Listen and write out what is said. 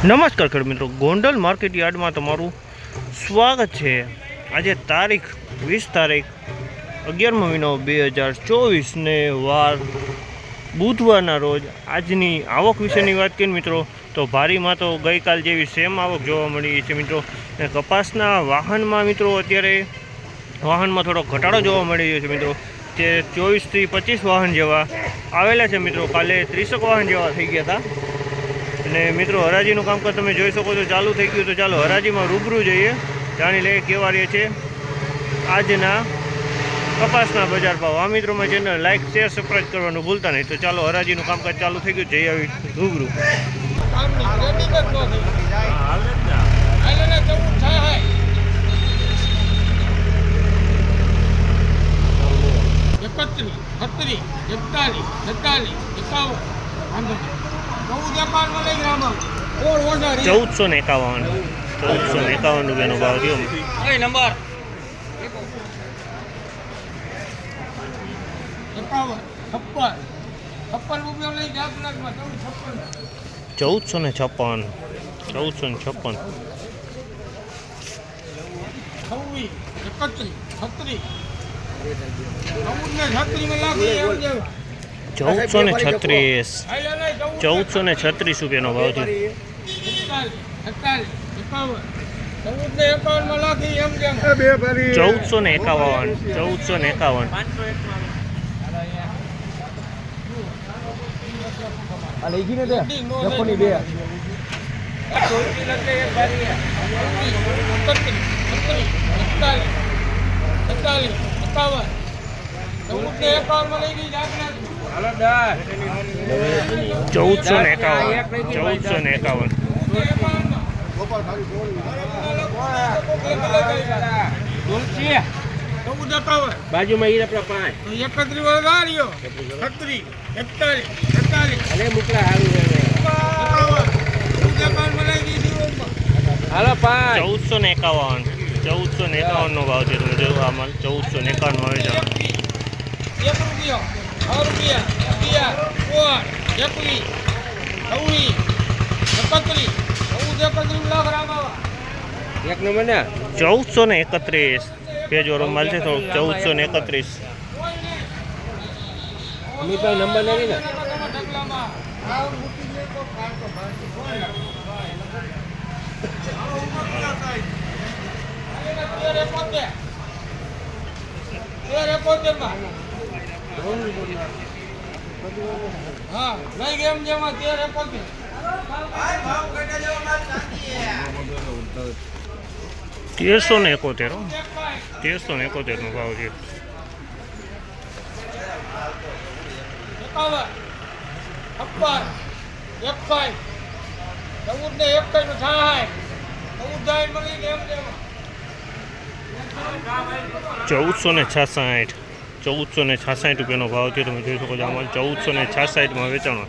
નમસ્કાર ખેડૂત મિત્રો, ગોંડલ માર્કેટ યાર્ડમાં તમારું સ્વાગત છે. આજે તારીખ વીસ તારીખ, અગિયારમો મહિનો બે હજાર ચોવીસને વાર બુધવારના રોજ આજની આવક વિશેની વાત કરીએ મિત્રો, તો ભારીમાં તો ગઈકાલ જેવી સેમ આવક જોવા મળી છે મિત્રો. કપાસના વાહનમાં મિત્રો અત્યારે વાહનમાં થોડો ઘટાડો જોવા મળી રહ્યો છે મિત્રો. તે ચોવીસથી પચીસ વાહન જેવા આવેલા છે મિત્રો. કાલે ત્રીસક વાહન જેવા થઈ ગયા હતા. અને મિત્રો, હરાજીનું કામકાજ તમે જોઈ શકો છો. ચાલુ થઈ ગયું તો ચાલો, હરાજીમાં રૂબરૂ જઈએ. જાણી લઈએ કેવા રહે છે આજના કપાસના બજાર ભાવ. આ મિત્રોમાં ચેનલ લાઈક શેર સબસ્ક્રાઈબ કરવાનું ભૂલતા નહીં. તો ચાલો, હરાજીનું કામકાજ ચાલુ થઈ ગયું. જઈ આવી રૂબરૂ. એકત્રીસ, છત્રીસ, એકતાલીસ, છેતાલીસ, એકાવન. વાંધો ચૌદસો ને એકાવન. ચૌદસો ને એકાવન રૂપિયાનો ભાવ થયો. નંબર. ચૌદસો ને છપ્પન. ચૌદસો ને છપ્પન. છવ્વીસ એકત્રીસ છત્રીસ. ચૌદ ચૌદસો ને છત્રીસ ચૌદસો ને છત્રીસ રૂપિયાનો ભાવ થયો ચૌદસો ને એકાવન ચૌદસો ને એકાવન એકત્રીસ, એકત્રીસ, એકત્રીસ, ચૌદસો ને એકાવન ચૌદસો ને એકાવન. બાજુમાં ઈ આપણા પાંચ વધાર્યો. એકતાલીસ, એકતાલીસ, અને જીવોમાં. હાલો પાંચ ચૌદસો ને એકાવન ચૌદસો ને એકાવન નો ભાવ છે તમે જોયો આમાં ચૌદસો ને એકાવનમાં વેચાણ એક રૂપિયો છ રૂપિયા અગિયાર સોળ એકવીસ છવ્વીસ એકત્રીસ ચૌદ એકત્રીસ લાખ રામાવા. એક નંબર ને? ચૌદસો ને એકત્રીસ. ભેજો રૂમાલ છે તો ચૌદસો ને એકત્રીસ. અમિતભાઈ નંબર નથી ને? હા લઈ ગેમ જેમાં તેર એકોતેર તેરસો ને એકોતેર તેરસો ને એકોતેર નો ભાવ છે ચૌદસો ને છાસઠ. ચૌદસો ને છાસઠ રૂપિયાનો ભાવ છે. તમે જોઈ શકો છો, આમાં ચૌદસો ને છાસઠમાં વેચાણો.